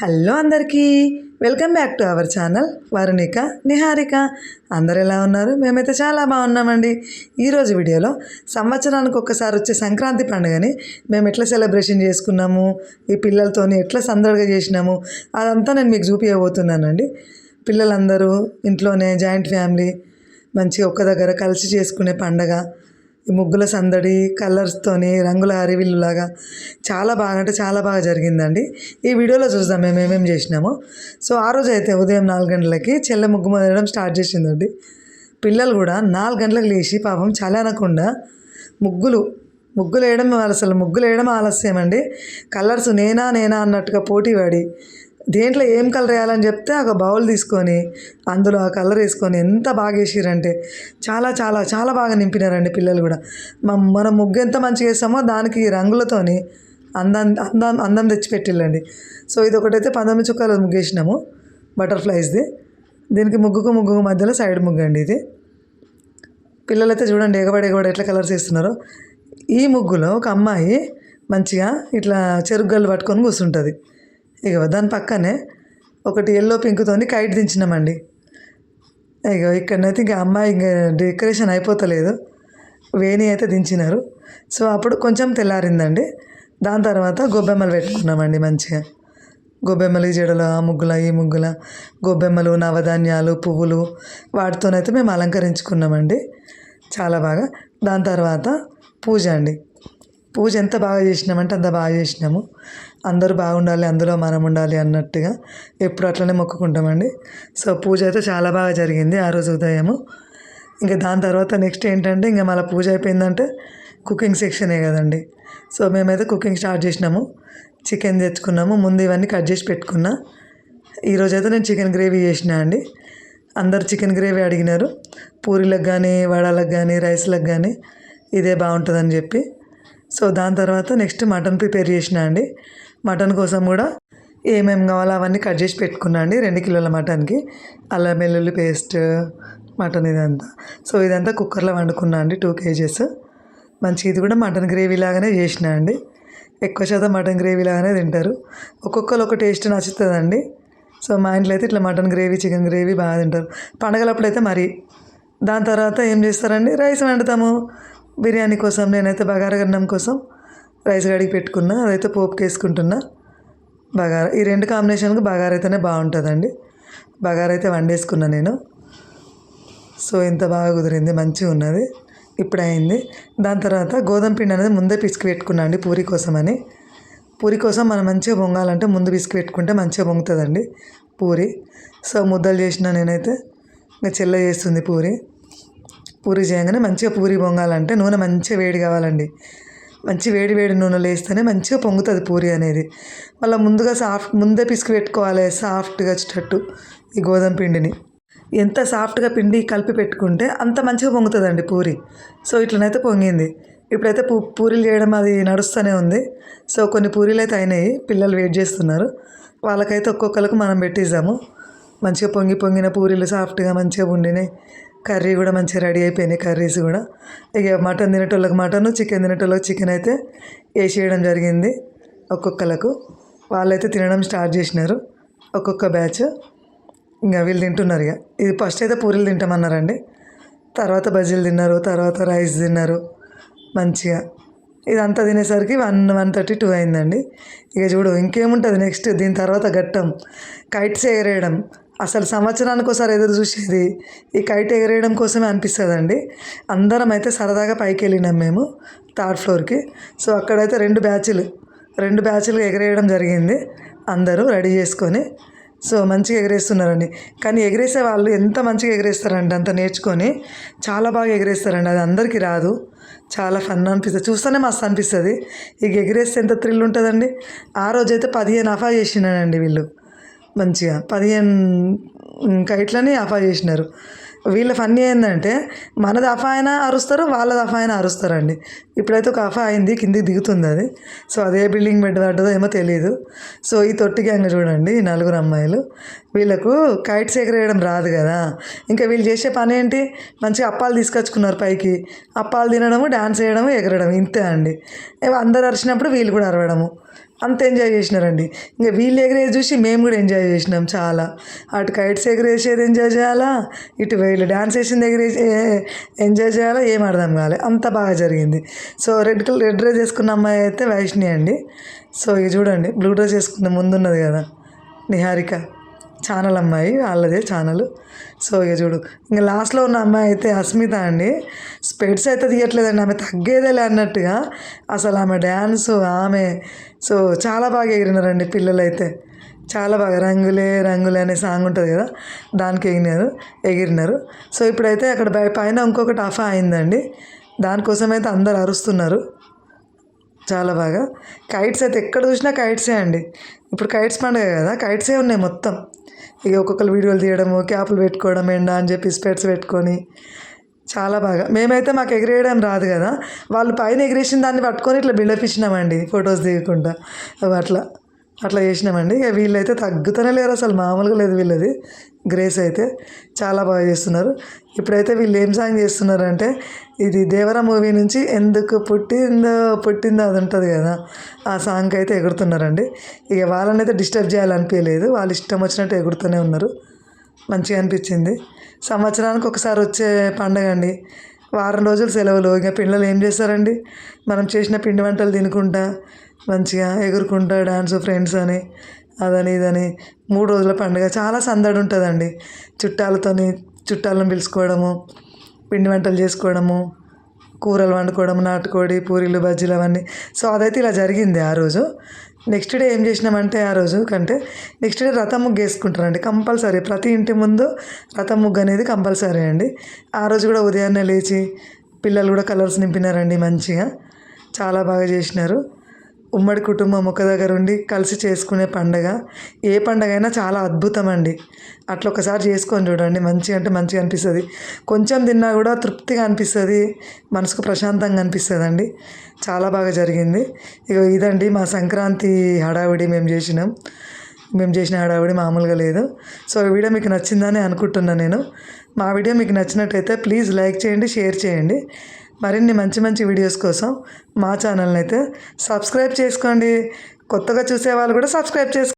Hello అందరికీ. Welcome back to our channel Varunika Niharika. అందరు ఎలా ఉన్నారు? మేమైతే చాలా బాగున్నామండి. ఈరోజు వీడియోలో సంవత్సరానికి ఒక్కసారి వచ్చే సంక్రాంతి పండుగని మేము ఎట్లా సెలబ్రేషన్ చేసుకున్నాము ఈ పిల్లలతోని ఎట్లా సందడిగా చేసినాము అదంతా నేను మీకు చూపించబోతున్నానండి పిల్లలందరూ ఇంట్లోనే జాయింట్ ఫ్యామిలీ మంచిగా ఒక్క దగ్గర కలిసి చేసుకునే పండగ ఈ ముగ్గుల సందడి కలర్స్తోని రంగుల అరివిల్లులాగా చాలా బాగా అంటే చాలా బాగా జరిగిందండి. ఈ వీడియోలో చూద్దాం మేము ఏమేమి చేసినామో. సో ఆ రోజు అయితే ఉదయం నాలుగు గంటలకి చెల్ల ముగ్గు మొదలడం స్టార్ట్ చేసిందండి. పిల్లలు కూడా నాలుగు గంటలకు లేచి పాపం చలనకుండా ముగ్గులు ముగ్గులు వేయడం అసలు ముగ్గులు వేయడం ఆలస్యం అండి కలర్స్ నేనా నేనా అన్నట్టుగా పోటీ పడి దేంట్లో ఏం కలర్ వేయాలని చెప్తే ఒక బౌల్ తీసుకొని అందులో ఆ కలర్ వేసుకొని ఎంత బాగా వేసిరంటే చాలా చాలా చాలా బాగా నింపినారండి పిల్లలు కూడా. మ- మనం ముగ్గు ఎంత మంచిగా వేస్తామో దానికి రంగులతోని అందం అందం అందం తెచ్చిపెట్టిల్లండి. సో ఇది ఒకటైతే పంతొమ్మిది చుక్కలు ముగ్గు వేసినాము బటర్ఫ్లైస్ది దీనికి ముగ్గుకు ముగ్గుకు మధ్యలో సైడ్ ముగ్గు అండి ఇది. పిల్లలైతే చూడండి ఎగబడి ఎగబడి ఎట్లా కలర్స్ వేస్తున్నారో. ఈ ముగ్గులో ఒక అమ్మాయి మంచిగా ఇట్లా చెరుగ్గలు పట్టుకొని కూర్చుంటుంది. ఇక దాని పక్కనే ఒకటి ఎల్లో పింక్తోని కైట్ దించినామండి. ఇక ఇక్కడనైతే ఇంకా అమ్మాయి ఇంకా డెకరేషన్ అయిపోతలేదు. వేణి అయితే దించినారు. సో అప్పుడు కొంచెం తెల్లారిందండి. దాని తర్వాత గొబ్బెమ్మలు పెట్టుకున్నామండి మంచిగా. గొబ్బెమ్మలు ఈ జడలు ఆ ముగ్గుల ఈ ముగ్గుల గొబ్బెమ్మలు నవధాన్యాలు పువ్వులు వాటితోనైతే మేము అలంకరించుకున్నామండి. చాలా బాగా. దాని తర్వాత పూజ అండి. పూజ ఎంత బాగా చేసినామంటే అంత బాగా చేసినాము. అందరూ బాగుండాలి అందులో మనం ఉండాలి అన్నట్టుగా ఎప్పుడు అట్లనే మొక్కుకుంటామండి. సో పూజ అయితే చాలా బాగా జరిగింది ఆ రోజు ఉదయము. ఇంకా దాని తర్వాత నెక్స్ట్ ఏంటంటే ఇంకా మళ్ళీ పూజ అయిపోయిందంటే కుకింగ్ సెక్షనే కదండి. సో మేమైతే కుకింగ్ స్టార్ట్ చేసినాము. చికెన్ తెచ్చుకున్నాము. ముందు ఇవన్నీ కట్ చేసి పెట్టుకున్నా. ఈరోజు అయితే నేను చికెన్ గ్రేవీ చేసిన అండి. అందరు చికెన్ గ్రేవీ అడిగినారు. పూరీలకు కానీ వడలకు కానీ రైస్లకు కానీ ఇదే బాగుంటుందని చెప్పి. సో దాని తర్వాత నెక్స్ట్ మటన్ ప్రిపేర్ చేసిన అండి. మటన్ కోసం కూడా ఏమేమి కావాలో అవన్నీ కట్ చేసి పెట్టుకున్నా అండి. రెండు కిలోల మటన్కి అల్లం వెల్లుల్లి పేస్ట్ మటన్ ఇదంతా. సో ఇదంతా కుక్కర్లో వండుకున్నా అండి టూ కేజెస్. మంచి ఇది కూడా మటన్ గ్రేవీ లాగానే చేసిన అండి. ఎక్కువ శాతం మటన్ గ్రేవీ లాగానే తింటారు. ఒక్కొక్కరు ఒక టేస్ట్ నచ్చుతుందండి. సో మా ఇంట్లో అయితే ఇట్లా మటన్ గ్రేవీ చికెన్ గ్రేవీ బాగా తింటారు. పండగలప్పుడు అయితే మరి దాని తర్వాత ఏం చేస్తారండి? రైస్ వండుతాము. బిర్యానీ కోసం నేనైతే బగారా అన్నం కోసం రైస్ గడికి పెట్టుకున్నా అదైతే పోపుకి వేసుకుంటున్నా బగారా ఈ రెండు కాంబినేషన్కి బగార అయితేనే బాగుంటుందండి. బగార అయితే వండేసుకున్నా నేను. సో ఇంత బాగా కుదిరింది మంచిగా ఉన్నది. ఇప్పుడు అయింది దాని తర్వాత గోధుమ పిండి అనేది ముందే పిసికి పెట్టుకున్నా అండి పూరి కోసమని. పూరి కోసం మనం మంచిగా పొంగాలంటే ముందు పిసికి పెట్టుకుంటే మంచిగా పొంగుతుందండి పూరి. సో ముద్దలు చేసిన నేనైతే ఇంకా చెల్ల చేస్తుంది పూరి. పూరి చేయగానే మంచిగా పూరి పొంగాలంటే నూనె మంచిగా వేడి కావాలండి. మంచి వేడి వేడి నూనెలో వేస్తేనే మంచిగా పొంగుతుంది పూరి అనేది. మళ్ళీ ముందుగా సాఫ్ట్ ముందే పిసికి పెట్టుకోవాలి సాఫ్ట్గా వచ్చేటట్టు ఈ గోధుమ పిండిని. ఎంత సాఫ్ట్గా పిండి కలిపి పెట్టుకుంటే అంత మంచిగా పొంగుతుందండి పూరి. సో ఇట్లనైతే పొంగింది. ఇప్పుడైతే పూ పూరీలు చేయడం అది నడుస్తూనే ఉంది. సో కొన్ని పూరీలు అయితే అయినాయి పిల్లలు వెయిట్ చేస్తున్నారు. వాళ్ళకైతే ఒక్కొక్కరికి మనం పెట్టిద్దాము మంచిగా పొంగి పొంగిన పూరీలు సాఫ్ట్గా మంచిగా ఉండినాయి కర్రీ కూడా మంచిగా రెడీ అయిపోయినాయి కర్రీస్ కూడా. ఇక మటన్ తినేటోళ్ళకి మటన్ చికెన్ తినేటోళ్ళకి చికెన్ అయితే వేసేయడం జరిగింది ఒక్కొక్కలకు. వాళ్ళైతే తినడం స్టార్ట్ చేసినారు ఒక్కొక్క బ్యాచ్. ఇంకా వీళ్ళు తింటున్నారు ఇక. ఇది ఫస్ట్ అయితే పూరీలు తింటామన్నారండి. తర్వాత బజ్జీలు తిన్నారు తర్వాత రైస్ తిన్నారు మంచిగా. ఇదంతా తినేసరికి వన్ వన్ థర్టీ టూ అయిందండి. ఇక చూడు ఇంకేముంటుంది నెక్స్ట్ దీని తర్వాత ఘట్టం. కైట్స్ ఎగరేయడం. అసలు సంవత్సరానికి ఒకసారి ఎదురు చూసేది ఈ కైట్ ఎగరేయడం కోసమే అనిపిస్తుందండి. అందరం అయితే సరదాగా పైకి వెళ్ళినాం మేము థర్డ్ ఫ్లోర్కి. సో అక్కడైతే రెండు బ్యాచ్లు రెండు బ్యాచ్లు ఎగరేయడం జరిగింది. అందరూ రెడీ చేసుకొని సో మంచిగా ఎగరేస్తున్నారండి. కానీ ఎగరేసే వాళ్ళు ఎంత మంచిగా ఎగరేస్తారండి అంత నేర్చుకొని చాలా బాగా ఎగరేస్తారండి. అది అందరికీ రాదు. చాలా ఫన్ అనిపిస్తుంది. చూస్తేనే మస్తు అనిపిస్తుంది. ఇక ఎగిరేస్తే ఎంత థ్రిల్ ఉంటుందండి. ఆ రోజైతే పదిహేను అఫా చేసినానండి వీళ్ళు. మంచిగా పదిహేను కైట్లని అఫా చేసినారు. వీళ్ళ ఫన్నీ ఏంటంటే మనది అఫా అయినా అరుస్తారు వాళ్ళది అఫా అయినా అరుస్తారండి. ఇప్పుడైతే ఒక అఫా అయింది కిందికి దిగుతుంది అది. సో అదే బిల్డింగ్ బెడ్ పడ్డదో ఏమో తెలియదు సో ఈ తొట్టి గ్యాంగ్ చూడండి ఈ నలుగురు అమ్మాయిలు. వీళ్ళకు కైట్స్ ఎగరేయడం రాదు కదా. ఇంకా వీళ్ళు చేసే పని ఏంటి? మంచిగా అప్పాలు తీసుకొచ్చుకున్నారు పైకి. అప్పాలు తినడము డ్యాన్స్ చేయడము ఎగరడం ఇంతే అండి. అందరు అరిచినప్పుడు వీళ్ళు కూడా అరవడము. అంత ఎంజాయ్ చేసినారండి. ఇంకా వీళ్ళు ఎగరేసి చూసి మేము కూడా ఎంజాయ్ చేసినాం చాలా. అటు కైట్స్ ఎగరేసేది ఎంజాయ్ చేయాలా? ఇటు వీళ్ళు డ్యాన్స్ వేసింది ఎగరేసి ఎంజాయ్ చేయాలా? ఏం అర్థం కాలే. అంత బాగా జరిగింది. So red colour red dress వేసుకున్న అమ్మాయి అయితే వైష్ణి అండి. సో ఇది చూడండి బ్లూ డ్రెస్ వేసుకున్న ముందున్నది కదా నిహారిక. ఛానల్ అమ్మాయి వాళ్ళదే ఛానల్. సో ఇక చూడు ఇంకా లాస్ట్లో ఉన్న అమ్మాయి అయితే అస్మిత అండి. స్పెడ్స్ అయితే తీయట్లేదండి ఆమె తగ్గేదేలే అన్నట్టుగా. అసలు ఆమె డ్యాన్స్ ఆమె సో చాలా బాగా ఎగిరినారండి పిల్లలు అయితే చాలా బాగా రంగులే రంగులే అనే సాంగ్ ఉంటుంది కదా దానికి ఎగిరినారు ఎగిరినారు. సో ఇప్పుడైతే అక్కడ పైన ఇంకొకటి అఫా అయిందండి. దానికోసం అయితే అందరు అరుస్తున్నారు. చాలా బాగా. కైట్స్ అయితే ఎక్కడ చూసినా కైట్సే అండి. ఇప్పుడు కైట్స్ పండుగ కదా కైట్సే ఉన్నాయి మొత్తం. ఇక ఒక్కొక్కరు వీడియోలు తీయడము క్యాపులు పెట్టుకోవడం ఎండ అని చెప్పి స్పెట్స్ పెట్టుకొని. చాలా బాగా. మేమైతే మాకు ఎగిరేయడం రాదు కదా. వాళ్ళు పైన ఎగిరేసిన దాన్ని పట్టుకొని ఇట్లా బిల్డప్ ఇచ్చినామండి ఫొటోస్ దిగకుండా. అట్లా. అట్లా చేసినామండి. ఇక వీళ్ళైతే తగ్గుతూనే లేరు అసలు. మామూలుగా లేదు వీళ్ళది. గ్రేస్ అయితే చాలా బాగా చేస్తున్నారు. ఇప్పుడైతే వీళ్ళు ఏం సాంగ్ చేస్తున్నారంటే ఇది దేవర మూవీ నుంచి ఎందుకు పుట్టిందో పుట్టిందో అది ఉంటుంది కదా ఆ సాంగ్కి అయితే ఎగురుతున్నారండి. ఇక వాళ్ళని అయితే డిస్టర్బ్ చేయాలనిపించలేదు. వాళ్ళు ఇష్టం వచ్చినట్టు ఎగురుతూనే ఉన్నారు. మంచిగా అనిపించింది. సంవత్సరానికి ఒకసారి వచ్చే పండగ అండి. వారం రోజులు సెలవులు. ఇంకా పిల్లలు ఏం చేస్తారండి? మనం చేసిన పిండి వంటలు తినుకుంటా మంచిగా ఎగురుకుంటూ డాన్స్ ఫ్రెండ్స్ అని అదని ఇదని. మూడు రోజుల పండుగ. చాలా సందడి ఉంటుందండి. చుట్టాలతోని చుట్టాలను పిలుచుకోవడము పిండి వంటలు చేసుకోవడము కూరలు వండుకోవడం నాటుకోడి పూరీలు బజ్జీలు అవన్నీ. సో అదైతే ఇలా జరిగింది ఆ రోజు. నెక్స్ట్ డే ఏం చేసినామంటే ఆ రోజు కంటే నెక్స్ట్ డే రథం ముగ్గు వేసుకుంటారండి. కంపల్సరీ. ప్రతి ఇంటి ముందు రథం ముగ్గు అనేది కంపల్సరీ అండి. ఆ రోజు కూడా ఉదయాన్నే లేచి పిల్లలు కూడా కలర్స్ నింపినారండి మంచిగా. చాలా బాగా చేసినారు. ఉమ్మడి కుటుంబం ఒక దగ్గర ఉండి కలిసి చేసుకునే పండగ. ఏ పండగ అయినా చాలా అద్భుతం అండి అట్లా ఒకసారి చేసుకొని చూడండి. మంచిగా అంటే మంచిగా అనిపిస్తుంది. కొంచెం తిన్నా కూడా తృప్తిగా అనిపిస్తుంది. మనసుకు ప్రశాంతంగా అనిపిస్తుంది అండి చాలా బాగా జరిగింది. ఇక ఇదండి మా సంక్రాంతి హడావిడి మేము చేసినాం. మేము చేసిన హడావిడి మామూలుగా లేదు. సో ఈ వీడియో మీకు నచ్చిందని అనుకుంటున్నాను నేను. మా వీడియో మీకు నచ్చినట్టయితే ప్లీజ్ లైక్ చేయండి షేర్ చేయండి. మరిన్ని మంచి మంచి వీడియోస్ కోసం మా ఛానల్ని అయితే సబ్స్క్రైబ్ చేసుకోండి. కొత్తగా చూసే వాళ్ళు కూడా సబ్స్క్రైబ్ చేసుకోండి